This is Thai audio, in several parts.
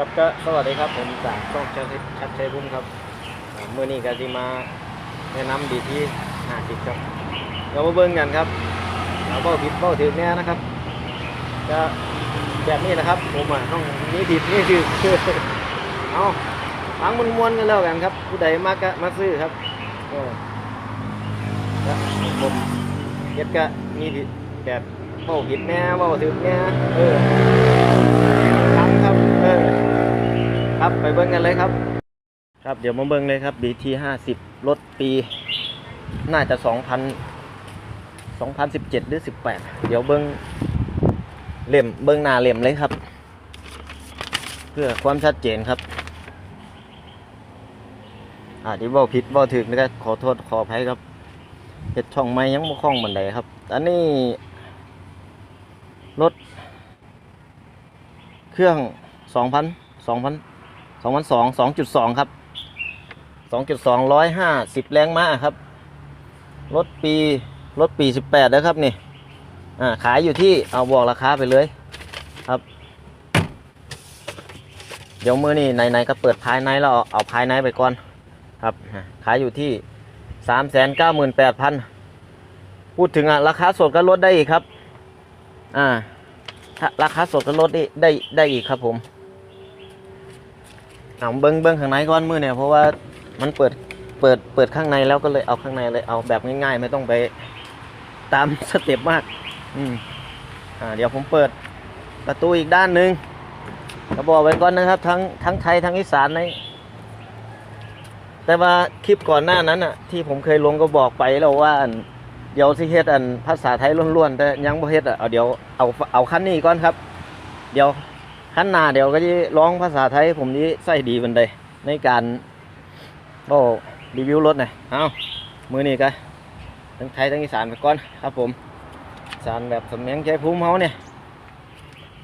ครับก็สวัสดีครับผมจากช่องชัดชัดชัยบุ้มครับอ่ามื่อนี้ก็จะมาแนะนำดีที่ห้าสิบครับเรามาเบิ่งกันครับเราเบ้าผิดเบ้าถึงแน่นะครับก็แบบนี้นะครับ ผมอะต้องนี่ผิดนี่ถือเอาฟังมันมวนๆกันแล้วกันครับ ผู้ใดมากก็มาซื้อครับก็ผมเฮ็ดก็มีแบบเบ้าผิดแน่เบ้าถึงแน่เออ ครับครับเออ ครับ ไปเบิ้งกันเลยครับ ครับเดี๋ยวมาเบิ้งเลยครับ BT 50รถปี น่าจะ 2,000 2017 หรือ 18 เดี๋ยวเบิ้งเล่มเบิ้งหน้าเล่มเลยครับ เพื่อความชัดเจนครับอ่าที่เว่าผิดเว่าถึกนะครับขอโทษขออภัยครับเห็ดช่องไม้ยังบ่คล่องบันไดครับ อันนี้ รถ เครื่องสองพันสองพัน สองพันสองสองจุดสองครับสองจุดสองร้อยห้าสิบแรงม้าครับ รถปีรถปีสิบแปดนะครับนี่อ่าขายอยู่ที่เอาบอกราคาไปเลยครับ เดี๋ยวมือนี่ไหนๆก็เปิดภายในแล้วเอาเอาภายในไปก่อนครับขายอยู่ที่สามแสนเก้าหมื่นแปดพันพูดถึงอะราคาสดก็ลดได้อีกครับ อ่าถ้าราคาสดก็ลดได้ได้ได้อีกครับผม เอาเบิ้งเบิ้งข้างในก่อนมือเนี่ยเพราะว่ามันเปิดเปิดเปิดข้างในแล้วก็เลยเอาข้างในเลยเอาแบบง่ายๆ ไม่ต้องไปตามสเต็ปมาก อืมอ่าเดี๋ยวผมเปิดประตูอีกด้านหนึ่งก็บอกไว้ก่อนนะครับ ทั้งทั้งไทยทั้งอีสานในแต่ว่าคลิปก่อนหน้านั้นอะ ที่ผมเคยลงก็บอกไปแล้วว่าอันเดี๋ยวสิเฮ็ดอันภาษาไทยล้วนๆแต่ยังบ่เฮ็ดอะเอาเดี๋ยวเอาเอาขั้นนี้ก่อนครับ เดี๋ยว ขั้นหน้าเดี๋ยวก็จะร้องภาษาไทยผมนี้ใส่ดีบันไดในการโอ้รีวิวรถหน่อยเอามือนี้ก็ทั้งไทยทั้งอีสานไปก่อนครับผมสานแบบสำเนียงใจภูมิเฮาเนี่ย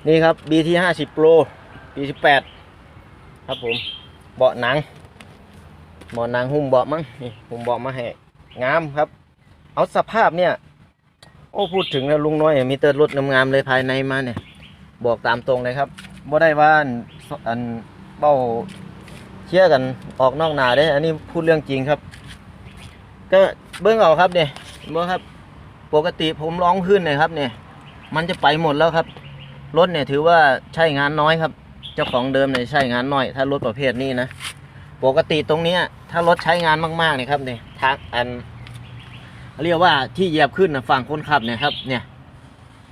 นี่ครับ BT 50 Pro ปี18 ครับผม เบาะหนังเบาะหนังหุ้มเบาะมั้งนี่หุ้มเบาะมาให้งามครับ เอาสภาพเนี่ย โอ้พูดถึงแล้วลุงน้อยมีแต่รถงามๆเลยภายในมาเนี่ย บอกตามตรงเลยครับ บ่ได้ว่าอันอันเบ้าเชี่ยกันออกนอกหนาได้อันนี้พูดเรื่องจริงครับ ก็เบื้องเอาครับเนี่ยเบื้องครับ ปกติผมร้องพื้นเนี่ยครับเนี่ย มันจะไปหมดแล้วครับ รถเนี่ยถือว่าใช้งานน้อยครับ เจ้าของเดิมเนี่ยใช้งานน้อย ถ้ารถประเภทนี้นะ ปกติตรงเนี้ยถ้ารถใช้งานมากๆเนี่ยครับเนี่ยทางอัน เรียกว่าที่เหยียบขึ้นนะฝั่งคนขับเนี่ยครับ เนี่ย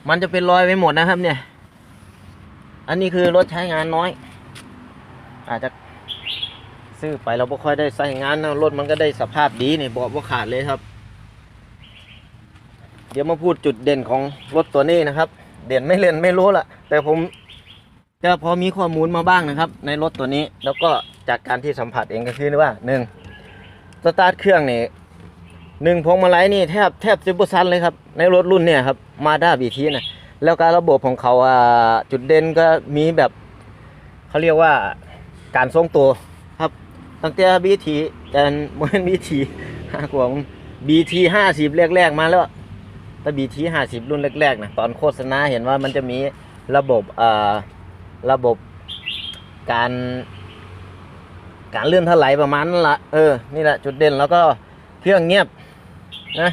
มันจะเป็นรอยไปหมดนะครับเนี่ย อันนี้คือรถใช้งานน้อย อาจจะซื้อไปเราไม่ค่อยได้ใช้งานนะรถมันก็ได้สภาพดีนี่ยบอกว่าขาดเลยครับ เดี๋ยวมาพูดจุดเด่นของรถตัวนี้นะครับ เด่นไม่เล่นไม่รู้ละแต่ผมก็พอมีข้อมูลมาบ้างนะครับ ในรถตัวนี้แล้วก็จากการที่สัมผัสเองก็คือว่าหนึ่งสตาร์ทเครื่องนี่หนึ่งพวงมาลัยนี่แทบแทบจะบุซันเลยครับ ในรถรุ่นเนี่ยครับมาด้าบีทีนะ แล้วการระบบของเขาอ่าจุดเด่นก็มีแบบเขาเรียกว่าการทรงตัวครับ ตั้งแต่บีทีแต่โมเมนบีทีห้ากว่าบีทีห้าสิบแรกๆมาแล้วแต่บีทีห้าสิบรุ่นแรกๆนะตอนโฆษณาเห็นว่ามันจะมีระบบอ่าระบบการ การเลื่อนถลายประมาณนั้นละเออ นี่แหละจุดเด่นแล้วก็เครื่องเงียบนะ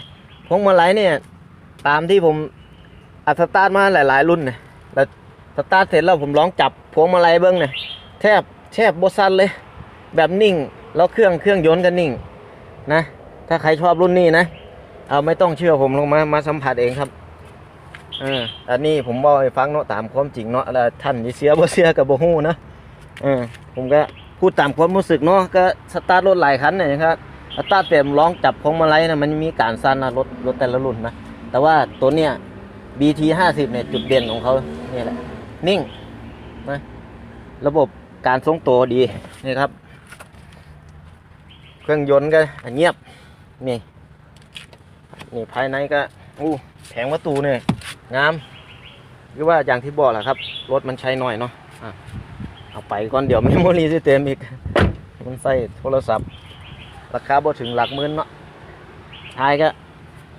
พวงมาลัยเนี่ย ตามที่ผม อัดสตาร์ทมาหลายๆ รุ่นเนี่ยแล้วสตาร์ทเสร็จแล้วผมลองจับพวงมาลัยเบิ้งเนี่ยแทบแทบบสันเลย แบบนิ่งแล้วเครื่องเครื่องยนต์ก็นิ่งนะถ้าใครชอบรุ่นนี้นะ เอาไม่ต้องเชื่อผมลงมามาสัมผัสเองครับเอออันนี้ผมบอกให้ฟังเนาะตามความจริงเนาะแล้วท่านสิเสียบ่เสียกับบ่ฮู้นะเออผมก็พูดตามความรู้สึกเนาะก็สตาร์ทรถหลายคันเนี่ยครับอัตราเต็มร้องจับพวงมาลัยนะมันมีการสั้นนะรถรถแต่ละรุ่นนะแต่ว่าตัวเนี้ย BT 50เนี่ยจุดเด่นของเขาเนี่ยแหละ นิ่งนะระบบการทรงตัวดีนี่ครับ เครื่องยนต์ก็เงียบ นี่ นี่ภายในก็อู้แผงประตูเนี่ยงามหรือว่าอย่างที่บอกแหละครับ รถมันใช้น้อยเนาะะเอาไปก่อนเดี๋ยวเมมโมรีสิเต็มอีก มันใส่โทรศัพท์ ราคาบ่ถึงหลักหมื่นเนาะท้ายก็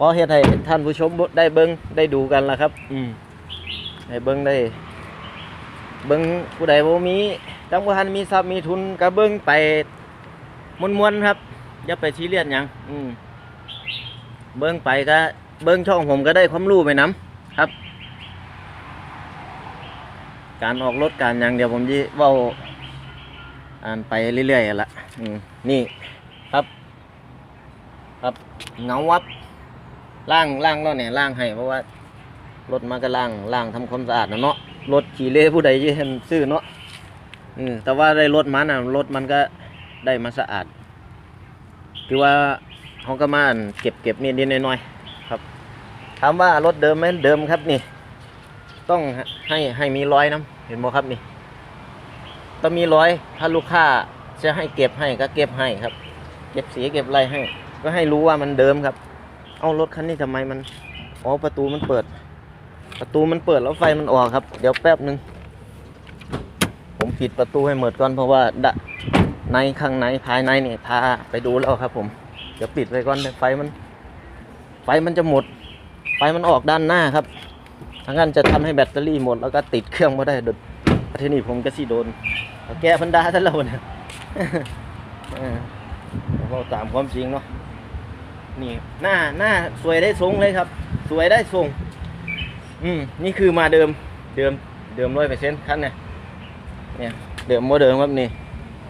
พอเฮ็ดให้ท่านผู้ชมได้เบิ้งได้ดูกันละครับ อืมให้เบิ้งได้ เบิ้งผู้ใดบ่มีจังบ่ทันมีทรัพย์มีทุนก็เบิ่งไปมวนๆครับ อย่าไปซีเรียสหยังอืมเบิ่งไปก็เบิ่งช่องผมก็ได้ความรู้ไปนํครับ การออกรถการหยังเดี๋ยวผมจะเว้าอ่านไปเรื่อยๆละอืมนี่ครับ ครับเงาวับ ล่างล่างแล้วเนี่ยล่างให้เพราะว่ารถมาก็ล่างล่างทำความสะอาดนะเนาะรถขี่เล่ผู้ใดจะเห็นซื้อเนาะอืมแต่ว่าได้รถมันอะรถมันก็ได้มาสะอาดคือว่าเขาก็มานเก็บเก็บนิดๆหน่อยๆครับถามว่ารถเดิมไหมเดิมครับนี่ ต้องให้ให้มีร้อยน้ำเห็นบ่ครับนี่ต้องมีร้อยถ้าลูกค้าจะให้เก็บให้ก็เก็บให้ครับ เก็บสีเก็บอะไรให้ ก็ให้รู้ว่ามันเดิมครับ เอารถคันนี้ทำไมมันอ๋อประตูมันเปิด ประตูมันเปิดแล้วไฟมันออกครับ เดี๋ยวแป๊บหนึ่งผมปิดประตูให้หมดก่อนเพราะว่าดะในข้างในภายในเนี่ยพาไปดูแล้วครับ ผมเดี๋ยวปิดไว้ก่อนไฟมัน ไฟมันจะหมด ไฟมันออกด้านหน้าครับทางนั้นจะทำให้แบตเตอรี่หมดแล้วก็ติดเครื่องไม่ได้โดดทีนี้ผมก็สิโดนแก้พันดาซะแล้วเนี่ยเออเราตามความจริงเนาะ นี่หน้าหน้าสวยได้ทรงเลยครับ สวยได้ทรง อืมนี่คือมาเดิมเดิมเดิมร้อยเปอร์เซ็นต์คันเนี่ยเนี่ยเดิมโมเดิมครับนี่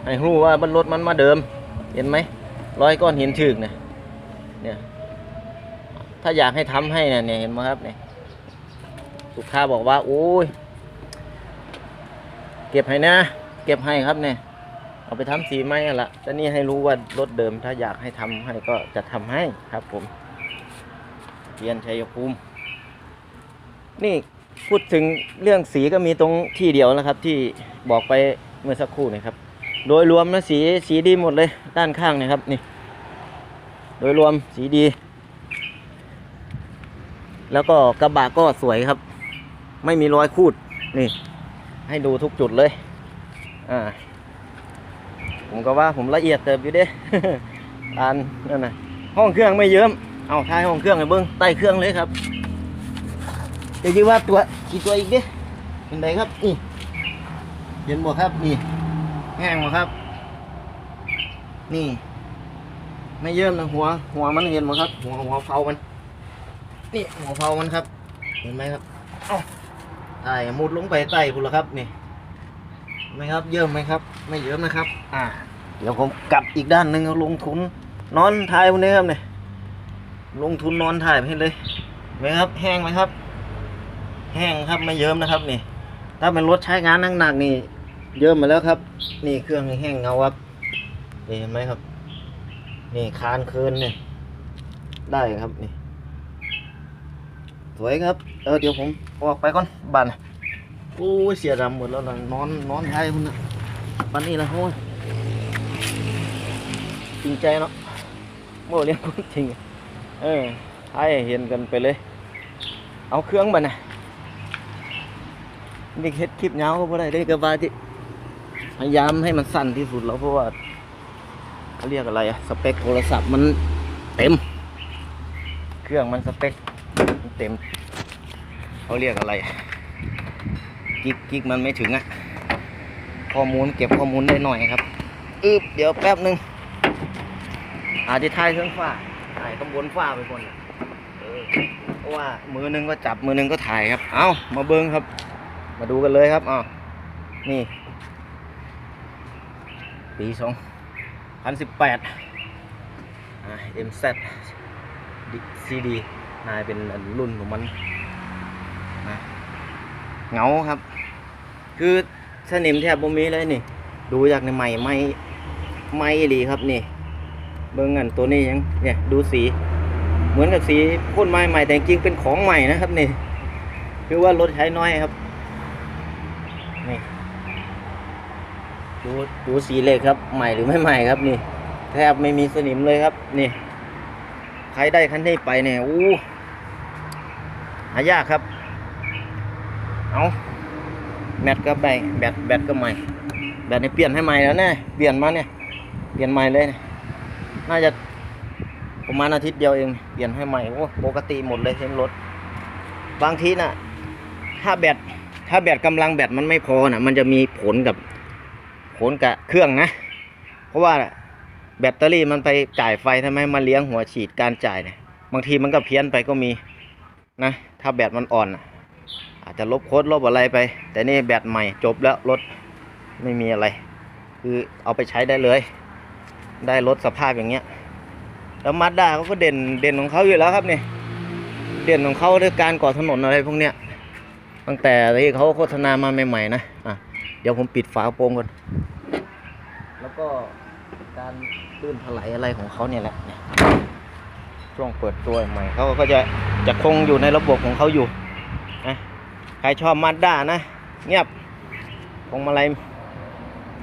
ให้รู้ว่าบนรถมันมาเดิม เห็นไหมร้อยก้อนหินฉึกเนี่ยเนี่ย ถ้าอยากให้ทำให้เนี่ยเนี่ยเห็นไหมครับเนี่ยลูกค้าบอกว่าโอ้ยเก็บให้นะ เก็บให้ครับเนี่ย เอาไปทำสีไหมอะละแต่นี่ให้รู้ว่ารถเดิมถ้าอยากให้ทำให้ก็จะทำให้ครับผมเรียนชัยภูมิ นี่พูดถึงเรื่องสีก็มีตรงที่เดียวนะครับ ที่บอกไปเมื่อสักครู่นะครับ โดยรวมนะสีสีดีหมดเลยด้านข้างนะครับนี่ โดยรวมสีดี แล้วก็กระบะก็สวยครับ ไม่มีรอยคูดนี่ ให้ดูทุกจุดเลย อ่า ผมก็ว่าผมละเอียดเติบอยู่เด้อันนั่นน่ะห้องเครื่องไม่เยิ้มเอาท้ายห้องเครื่องให้เบิ้งใต้เครื่องเลยครับเดี๋ยวว่าตัวกี่ตัวอีกเด้เป็นไงครับนี่เห็นบ่ครับนี่แห้งบ่ครับ นี่ ไม่เยิ้มนะหัว หัวมันเห็นบ่ครับ หัวหัวเผามัน นี่หัวเผามันครับ เห็นไหมครับ เอ้าตายมุดลงไปใต้พุ่นละครับนี่ ไหมครับเยิ้มไหมครับ ไม่เยิ้มนะครับ อ่า เดี๋ยวผมกลับอีกด้านหนึ่งลงทุน นอนถ่ายวกนี้ครับเนี่ยลงทุนนอนถ่ายไปให้เลยไหมครับ แห้งไหมครับ แห้งครับไม่เยิ้มนะครับนี่ ถ้าเป็นรถใช้งานหนักๆนี่เยิ้มมาแล้วครับ นี่เครื่องนี่แห้งเงาครับนี่เห็นไหมครับ นี่คานเคินเนี่ยได้ครับนี่สวยครับ เออเดี๋ยวผมออกไปก่อนบ้าน อ้ยเสียดำหมดแล้วนะนอนนอนไทยพุ่นะปันนี้ละโอ้ยจริงใจเนาะโม่เลี้ยงจริงเออไทยเห็นกันไปเลย เอาเครื่องบันะนี่เฮ็ดคลิปยาก็บ่ได้ได้ก็ว่าที่พยายามให้มันสั้นที่สุดแล้วเพราะว่าเขาเรียกอะไรอะสเปคโทรศัพท์มันเต็ม เครื่องมันสเปคเต็มเขาเรียกอะไร กิกกิกมันไม่ถึงอะข้อมูลเก็บข้อมูลได้หน่อยครับอึบเดี๋ยวแป๊บหนึ่งอาจจะถ่ายเครื่องฟ้าถ่ายข้างบนฟ้าไปคนน่ะเออเพราะว่ามือหนึงก็จับมือหนึงก็ถ่ายครับ เอามาเบิ้งครับ มาดูกันเลยครับอ้าวนี่ปีสองพันสิบแปดเอ็มเซซีดีนายเป็นรุ่นของมัน เงาครับ คือสนิมแทบบ่มีเลยนี่ ดูจากในใหม่ไม่ไม่ดีครับนี่ เบิ่งอันตัวนี้ยังเนี่ยดูสี เหมือนกับสีพ่นไม้ใหม่แต่จริงเป็นของใหม่นะครับนี่คือว่ารถใช้น้อยครับนี่ดูดูสีเหล็กครับ ใหม่หรือไม่ใหม่ครับนี่ แทบไม่มีสนิมเลยครับนี่ใครได้คันนี้ไปเนี่ยอู้หายากครับ เอาแบตก็ไปแบตแบตก็ใหม่ แบตเนี่เปลี่ยนให้ใหม่แล้วเนี่ยเปลี่ยนมาเนี่ย เปลี่ยนใหม่เลยน่าจะประมาณอาทิตย์เดียวเอง เปลี่ยนให้ใหม่โอ้ปกติหมดเลยเห็นรถ บางทีน่ะ ถ้าแบตถ้าแบตกำลังแบตมันไม่พอน่ะ มันจะมีผลกับผลกับเครื่องนะ เพราะว่าแบตเตอรี่มันไปจ่ายไฟทำไมมาเลี้ยงหัวฉีดการจ่ายเนี่ยบางทีมันก็เพี้ยนไปก็มีนะ ถ้าแบตมันอ่อนน่ะ อาจจะลบโค้ดลบอะไรไป แต่นี่แบตใหม่จบแล้วรถไม่มีอะไร คือเอาไปใช้ได้เลย ได้รถสภาพอย่างเงี้ย แล้วมาด้าเขาก็เด่นเด่นของเขาอยู่แล้วครับเนี่ยเด่นของเขาด้วยการก่อถนนอะไรพวกเนี้ยตั้งแต่ที่เขาโฆษณามาใหม่ๆนะอะเดี๋ยวผมปิดฝากระโปรงก่อนแล้วก็การลื่นถลายอะไรของเขาเนี่ยแหละช่วงเปิดตัวใหม่เขาก็จะจะคงอยู่ในระบบของเขาอยู่ ใครชอบมาด้านะ เงียบพวงมาลัย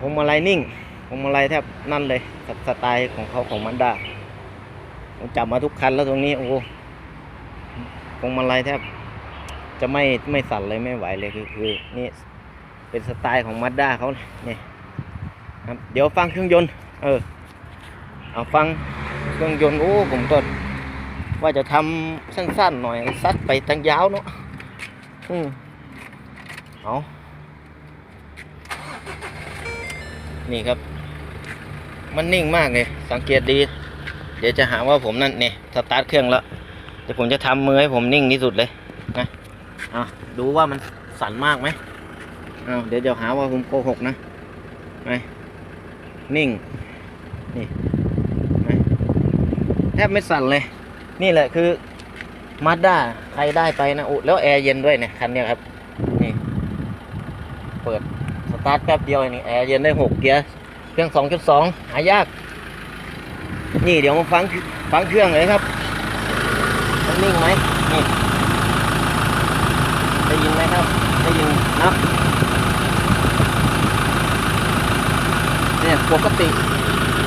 พวงมาลัยนิ่งพวงมาลัยแทบนั่นเลยสสไตล์ของเขาของมาด้าผมจับมาทุกคันแล้วตรงนี้โอ้โหพวงมาลัยแทบจะไม่ไม่สั่นเลยไม่ไหวเลยคือคือนี่เป็นสไตล์ของมาด้าเขาเนี่ยครับเดี๋ยวฟังเครื่องยนต์ เออเอาฟังเครื่องยนต์โอ้ผมก็ว่าจะทำสั้นๆหน่อยซัดไปตั้งยาวเนาะอืม เอานี่ครับ มันนิ่งมากเลย สังเกตดี เดี๋ยวจะหาว่าผมนั่นเนี่ยสตาร์ทเครื่องแล้วเดี๋ยวผมจะทำมือให้ผมนิ่งที่สุดเลยนะอะดูว่ามันสั่นมากไหมอ้าวเดี๋ยวจะหาว่าผมโกหกนะไหมนิ่ง นี่ไหมแทบไม่สั่นเลย นี่แหละคือมาด้าใครได้ไปนะอ้แล้วแอร์เย็นด้วยเนี่ยคันนี้ครับ ตาร์ทแป๊บเดียวเองนี่แอร์เย็นได้หกเกียร์เครื่องสองจุดสองหายาก นี่เดี๋ยวมาฟังฟังเครื่องเลยครับมันนิ่งไหมนี่ได้ยินไหมครับได้ยินนะเนี่ยปกติ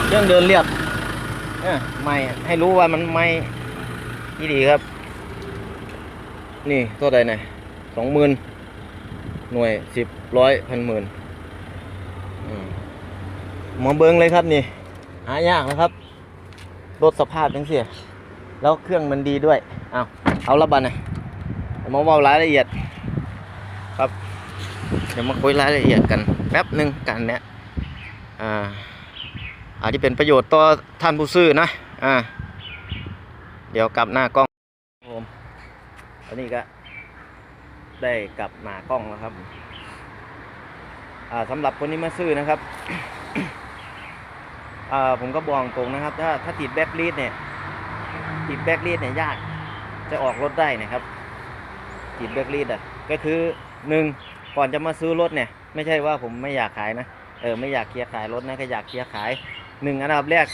เครื่องเดินเรียบเนี่ยไม่ให้รู้ว่ามันไม่ที่ดีครับ นี่ตัวใดเนี่ยสองหมื่นหน่วยสิบร้อยพันหมื่น มหมอเบิงเลยครับนี่หายากนะครับรถสภาพจังเสีย แล้วเครื่องมันดีด้วย เอาเอาละบันนะมาเว่ารายละเอียด ครับ เดี๋ยวมาคุยรายละเอียดกันแป๊บหนึ่งกันเนี้ยอ่าอาจจะเป็นประโยชน์ต่อท่านผู้ซื้อนะ อ่า เดี๋ยวกลับหน้ากล้องผมอันนี้ก็ได้กลับหน้ากล้องแล้วครับ สำหรับคนที่มาซื้อนะครับผมก็บอกตรงนะครับ ถ้าถ้าติดแบ็คลีดเนี่ย ติดแบ็คลีดเนี่ยยาก จะออกรถได้นะครับ ติดแบ็คลีดอะ ก็คือหนึ่งก่อนจะมาซื้อรถเนี่ย ไม่ใช่ว่าผมไม่อยากขายนะ เออไม่อยากเคลียร์ขายรถนะก็อยากเคลียร์ขายหนึ่งอันดับแรก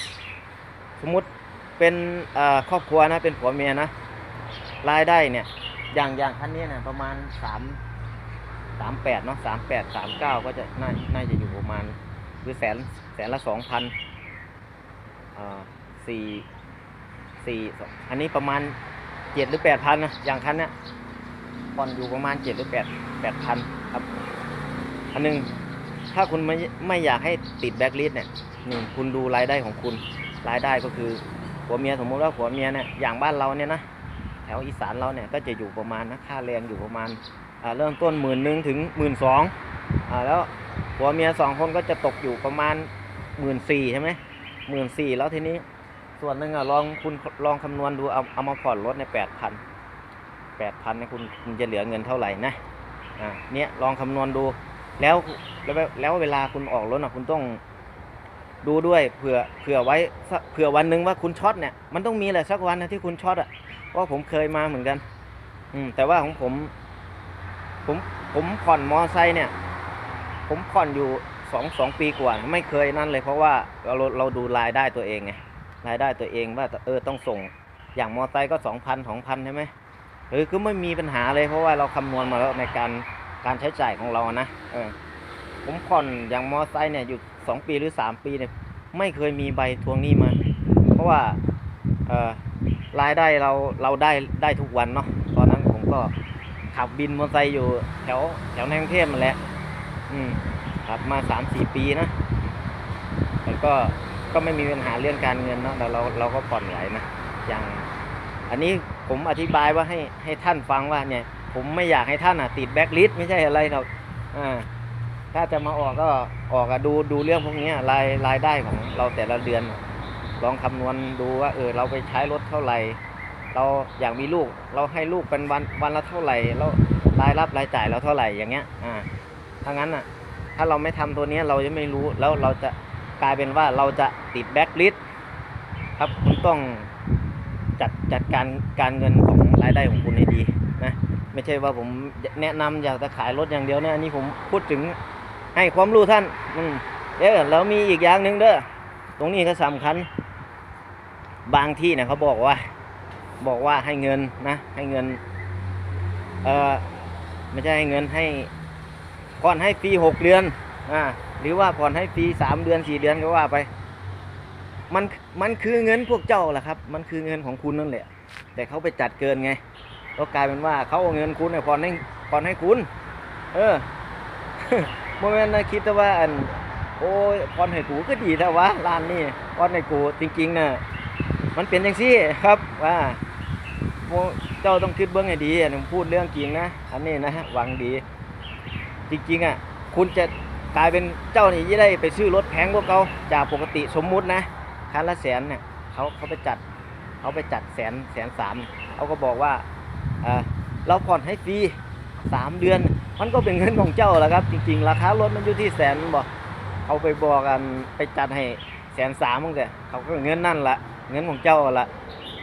สมมุติเป็นครอบครัวนะเป็นผัวเมียนะรายได้เนี่ยอย่างอย่างคันนี้เนี่ยประมาณสาม สามแปดเนาะสามแปดสามเก้าก็จะน่าน่าจะอยู่ประมาณคือแสนแสนละสองพันอ่าสี่สี่อันนี้ประมาณเจ็ดหรือแปดพันนะอย่างคันเนี้ยผ่อนอยู่ประมาณเจ็ดหรือแปดแปดพันครับ อันหนึ่งถ้าคุณไม่ไม่อยากให้ติดแบ็คลิสเนี่ยหนึ่งคุณดูรายได้ของคุณรายได้ก็คือผัวเมียสมมติว่าผัวเมียเนี่ยอย่างบ้านเราเนี่ยนะแถวอีสานเราเนี่ยก็จะอยู่ประมาณนะค่าแรงอยู่ประมาณ เริ่มต้นหมื่นหนึ่งถึงหมื่นสองแล้วผัวเมียสองคนก็จะตกอยู่ประมาณหมื่นสี่ใช่ไหมหมื่นสี่แล้วทีนี้ส่วนหนึ่งอะลองคุณลองคำนวณดูเอาเอามาผ่อนรถในแปดพันแปดพันเนี่ยคุณคุณจะเหลือเงินเท่าไหร่นะอ่าเนี่ยลองคำนวณดูแล้วแล้วแล้วเวลาคุณออกรถอะคุณต้องดูด้วยเผื่อเผื่อไว้เผื่อวันหนึ่งว่าคุณช็อตเนี่ยมันต้องมีแหละสักวันนะที่คุณช็อตอะเพราะผมเคยมาเหมือนกัน อืมแต่ว่าของผม ผมผมผ่อนมอไซค์เนี่ย ผมผ่อนอยู่สองสองปีกว่า ไม่เคยนั่นเลย เพราะว่าเราเราดูรายได้ตัวเองไงรายได้ตัวเองว่าเออต้องส่งอย่างมอไซค์ก็สองพันสองพันใช่ไหมเออคือไม่มีปัญหาเลยเพราะว่าเราคำนวณมาแล้วในการการใช้จ่ายของเรานะเออผมผ่อนอย่างมอไซค์เนี่ยอยู่สองปีหรือสามปีเนี่ยไม่เคยมีใบทวงหนี้มา เพราะว่าเออรายได้เราเราได้ได้ทุกวันเนาะตอนนั้นผมก็ ขับบินมอเตอร์ไซค์อยู่แถวแถวในกรุงเทพมันแหละอืมขับมาสามสี่ปีนะแต่ก็ก็ไม่มีปัญหาเรื่องการเงินเนาะแต่เราเราก็ผ่อนไหวนะอย่าง อันนี้ผมอธิบายว่าให้ให้ท่านฟังว่าเนี่ย ผมไม่อยากให้ท่านอะติดแบ็คลิสต์ไม่ใช่อะไรหรอกอ่าถ้าจะมาออกก็ออกอะดูดูเรื่องพวกนี้รายรายได้ของเราแต่ละเดือน ลองคำนวณดูว่าเออเราไปใช้รถเท่าไหร่ เราอยากมีลูก เราให้ลูกเป็นวันวันละเท่าไหร่แล้วรายรับรายจ่ายเราเท่าไหร่อย่างเงี้ยอ่าถ้างั้นอะถ้าเราไม่ทำตัวเนี้ยเราจะไม่รู้แล้วเราจะกลายเป็นว่าเราจะติดแบ็คลิสครับคุณต้องจัดจัดการการเงินของรายได้ของคุณให้ดีนะไม่ใช่ว่าผมแนะนำอยากจะขายรถอย่างเดียวนะอันนี้ผมพูดถึงให้ความรู้ท่านอืมเดี๋ยวแล้วมีอีกอย่างหนึ่งเด้อตรงนี้ก็สำคัญ บางที่เนี่ยเขาบอกว่า บอกว่าให้เงินนะ ให้เงิน เออไม่ใช่ให้เงินให้ผ่อนให้ฟรีหกเดือนอ่าหรือว่าผ่อนให้ฟรีสามเดือนสี่เดือนก็ว่าไป มันมันคือเงินพวกเจ้าแหละครับ มันคือเงินของคุณนั่นแหละ แต่เขาไปจัดเกินไงก็กลายเป็นว่าเขาเอาเงินคุณเนี่ยผ่อนให้ผ่อนให้คุณ เออโมเมนต์นะคิดแต่ว่าอันโอ้ยผ่อนให้กูก็ดีแต่ว่าร้านนี้ผ่อนให้กูจริงๆน่ะมันเป็นอย่างซี่ครับว่า เจ้าต้องคิดเบื้องให้ดีผมพูดเรื่องจริงนะอันนี้นะฮะหวังดี จริงๆอะคุณจะกลายเป็นเจ้านี่ยี่ได้ไปซื้อรถแพงกว่าเขาจากปกติสมมุตินะคันละแสนเนี่ยเขาเขาไปจัดเขาไปจัดแสนแสนสามเขาก็บอกว่าเออเราผ่อนให้ฟรีสามเดือน มันก็เป็นเงินของเจ้าแหละครับ จริงๆ ราคารถมันอยู่ที่แสนบอกเขาไปบอกกันไปจัดให้แสนสามมั้งแต่เขาก็เงินนั่นละเงินของเจ้าละ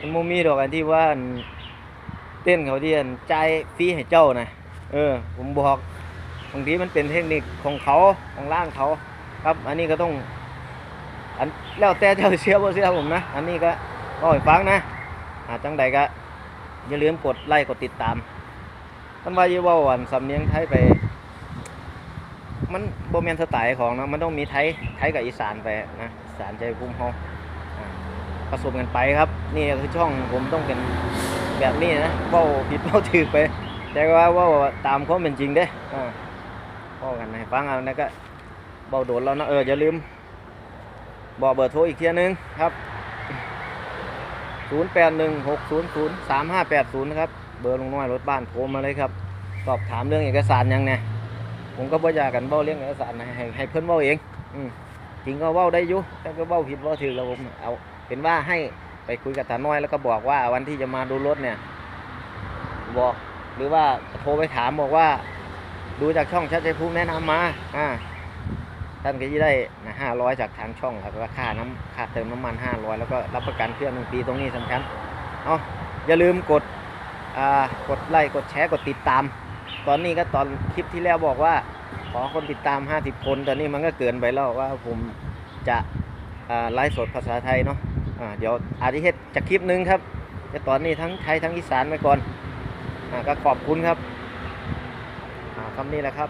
มันมมีดอกอันที่ว่า เต้นเขาที่อันจ่ายฟรีให้เจ้านะเออ ผมบอกบางทีมันเป็นเทคนิคของเขาของร่างเขา ครับ อันนี้ก็ต้อง อันแล้วแต่เจ้าเชื่อบ่เชื่อผมนะ อันนี้ก็ก็ให้ฟังนะอาจังใดก็อย่าลืมกดไลค์กดติดตามท่านว่าอย่าว่าอันสำเนียงไทยไป มันโบแมนสไตล์ของเนาะมันต้องมีไทยไทยกับอีสานไปนะอีสานใจภูมิเฮาผสมกันไปครับ นี่คือช่องผมต้องเป็น แบบนี้นะเว้าผิดเว้าถูกไป แต่ว่าเว่าตามความเป็นจริงเด้อ่าเว้ากันให้ฟังเอานะก็เบาโดนแล้วเนะเอออย่าลืมบอกเบอร์โทรอีกเทียนึงครับ 0816003580 นะครับ เบอร์ลุงน้อยรถบ้านโทรมาเลยครับ สอบถามเรื่องเอกสารยังเนี่ยผมก็บ่อยากกันเบ้าเรื่องเอกสารให้ให้เพิ่นเบ้าเอง อืมจริงก็เบ้าได้อยู่แต่ก็เบ้าผิดเบ้าถูกแล้วผมเอาเป็นว่าให้ ไปคุยกับตาน้อยแล้วก็บอกว่าวันที่จะมาดูรถเนี่ย บอกหรือว่าโทรไปถามบอกว่า ดูจากช่องชัดใจภูมิแนะนำมาอ่าท่านก็จะได้นะห้าร้อยจากทางช่องแล้วก็ค่าน้ำค่าเติมน้ำมันห้าร้อยแล้วก็รับประกันเครื่องหนึ่งปีตรงนี้สำคัญเอาอย่าลืมกดอ่ากดไลค์กดแชร์กดติดตาม ตอนนี้ก็ตอนคลิปที่แล้วบอกว่า ขอคนติดตาม 50 คน ตอนนี้มันก็เกินไปแล้วว่าผมจะอ่าไลฟ์สดภาษาไทยเนาะ อ่าเดี๋ยวอาทิเฮ็ดจากคลิปหนึงครับแต่ตอนนี้ทั้งไทยทั้งอีสานไปก่อนอ่าก็ขอบคุณครับอ่าคำนี้แหละครับ